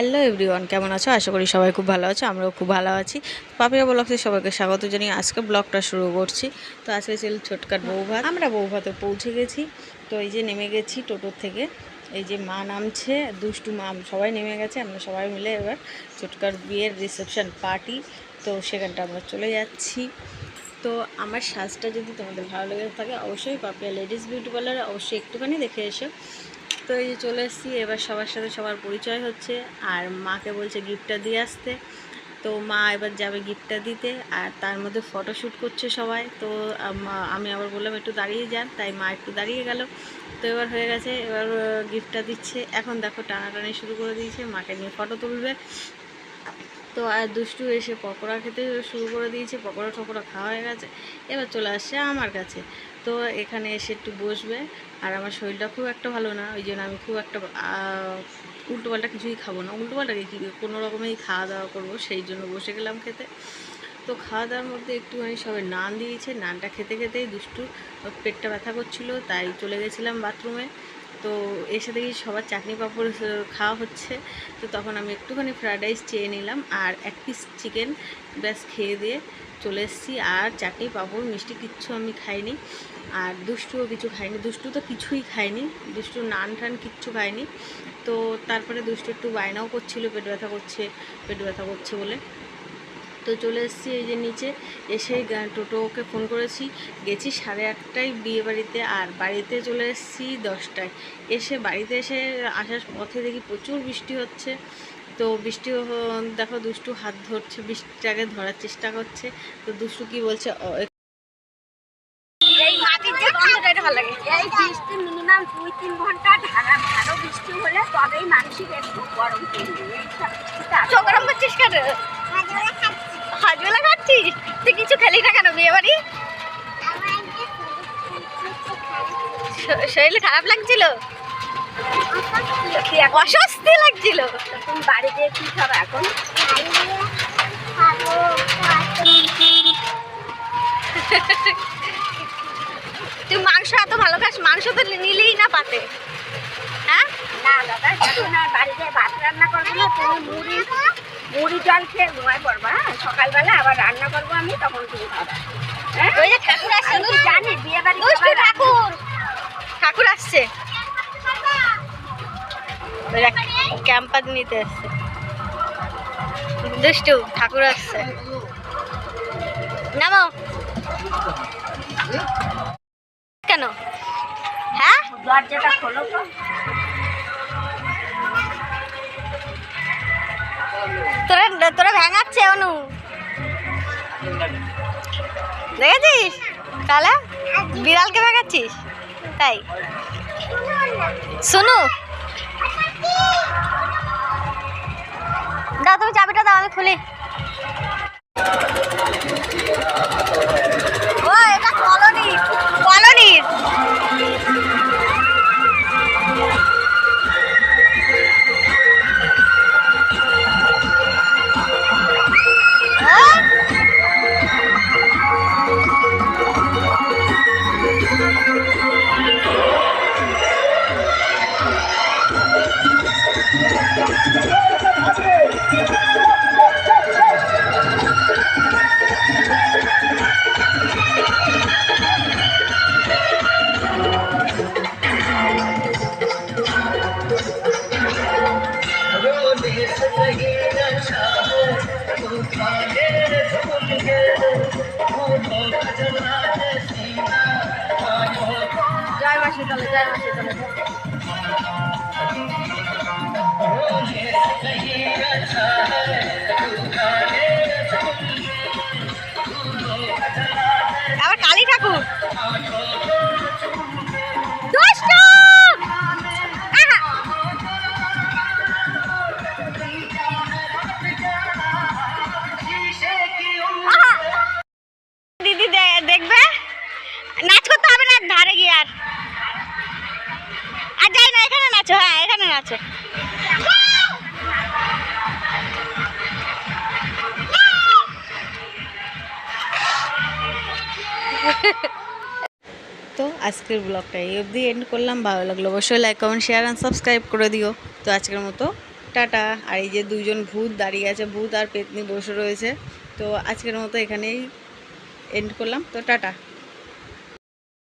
Hello everyone, কেমন আছো? আশা করি সবাই খুব ভালো আছো, আমরাও খুব ভালো আছি। পাপিয়া ব্লগতে সবাইকে স্বাগত জানিয়ে আজকে ব্লগটা শুরু করছি। তো আজকে ছিল ছোটকার বৌভাত আমরা বৌভাতে পৌঁছে গেছি, তো এই যে নেমে গেছি টোটোর থেকে। এই যে মা নামছে, দুষ্টু মা, সবাই নেমে গেছে, আমরা সবাই মিলে এবার ছোটকার বিয়ের রিসেপশন পার্টি তো সেখানটা আমরা চলে যাচ্ছি। তো আমার সাজটা যদি তোমাদের ভালো লেগে থাকে, অবশ্যই পাপিয়া লেডিস বিউটি পার্লারে অবশ্যই একটুখানি দেখে এসো। তো এই যে চলে এসেছি, এবার সবার সাথে সবার পরিচয় হচ্ছে, আর মাকে বলছে গিফটটা দিয়ে আসতে। তো মা এবার যাবে গিফটটা দিতে, আর তার মধ্যে ফটোশ্যুট করছে সবাই। তো আম- আবার বললাম, একটু দাঁড়িয়ে যান। তাই মা একটু দাঁড়িয়ে গেল। তো এবার হয়ে গেছে, এবার গিফটটা দিচ্ছে। এখন দেখো টানাটানি শুরু করে দিয়েছে, মাকে নিয়ে ফটো তুলবে। তো আর দুষ্টু এসে পকোড়া খেতে শুরু করে দিয়েছে পকোড়া টকোড়া খাওয়া হয়ে গেছে। এবার চলে আসছে আমার কাছে। তো এখানে এসে একটু বসবে। আর আমার শরীরটা খুব একটা ভালো না, ওই জন্য আমি খুব একটা উল্টোপাল্টা কিছুই খাব না। উল্টোপাল্টা কি কোনো রকমেই খাওয়া দাওয়া করব, সেই জন্য বসে গেলাম খেতে। তো খাওয়া দাওয়ার মধ্যে একটুখানি সবাই নান দিয়েছে। নানটা খেতে খেতেই দুষ্টু পেটটা ব্যথা করছিল, তাই চলে গেছিলাম বাথরুমে। তো এসে দেখি সবার চাটনি পাঁপড় খাওয়া হচ্ছে। তো তখন আমি একটুখানি ফ্রায়েড রাইস চেয়ে নিলাম আর এক পিস চিকেন ব্যাস খেয়ে দিয়ে চলে এসেছি। আর চাটনি পাঁপড়, মিষ্টি কিচ্ছু আমি খাইনি। আর দুষ্টুও কিছু খায়নি। দুষ্টু তো কিছুই খায়নি। দুষ্টু নান টান কিচ্ছু খায়নি। তো তারপরে দুষ্টু একটু বায়নাও করছিল, পেট ব্যথা করছে, পেট ব্যথা করছে বলে। তো চলে এসেছি এই যে নিচে, এসে টোটোকে ফোন করেছি। গেছি সাড়ে আটটায় বিয়ে বাড়িতে আর বাড়িতে চলে এসেছি দশটায়। এসে বাড়িতে এসে আসার পথে দেখি প্রচুর বৃষ্টি হচ্ছে। তো বৃষ্টি দেখো দুষ্টু হাত ধরছে, বৃষ্টিটাকে ধরার চেষ্টা করছে। তো দুষ্টু কি বলছে "অ- এই মাটির যে গন্ধটা এটা ভালো লাগে এই বৃষ্টি মিনিমাম দুই তিন ঘণ্টা। ঢাকা ভালো বৃষ্টি হলে তবেই মানসিক একটু গরম চোখ গরম করছিস কেন? হাজবেলা খাচ্ছিস? তুই কিছু খেলি না কেন বিয়ে বাড়ি? শরীর খারাপ লাগছিল? অস্বস্তি। লাগছিল? তুমি বাড়িতে কি খাবে এখন? তুই মাংস এত ভালো মাংস তো নিলেই না পাতে? হ্যাঁ? না দাদা এখন আর বাড়িতে ভাত রান্না করব না তুমি মুড়ি মুড়ি জল খেয়ে ঘুমায় পড়বা হ্যাঁ? সকালবেলা আবার রান্না করব আমি তখন তুমি খাবা। হ্যাঁ? ওই যে ঠাকুর আসছে জানি বিয়ে বাড়ি ঠাকুর। ঠাকুর আসছে। ক্যাম্পাস নিতে এসছে দুষ্টু ঠাকুর আসছে। নামো। কেন? দরজাটা খোলো তো। তোরা তোরা ভেঙাচ্ছে, অনু। দেখেছিস তাহলে বিড়ালকে ভেঙাচ্ছিস তাই? শুনু। দাও, তুমি চাবিটা দাও, আমি খুলি। জয় মাসি তলে জয় মাসি তলে আবার কালী ঠাকুর? নাচো তো আজকের ব্লগটা এই অবধি এন্ড করলাম। ভালো লাগল অবশ্যই like comment share and subscribe করে দিও। তো আজকের মতো টাটা। আর এই যে দুজন ভূত দাঁড়িয়ে আছে, ভূত আর পেতনি বসে রয়েছে। তো আজকের মতো এখানেই এন্ড করলাম। তো টাটা।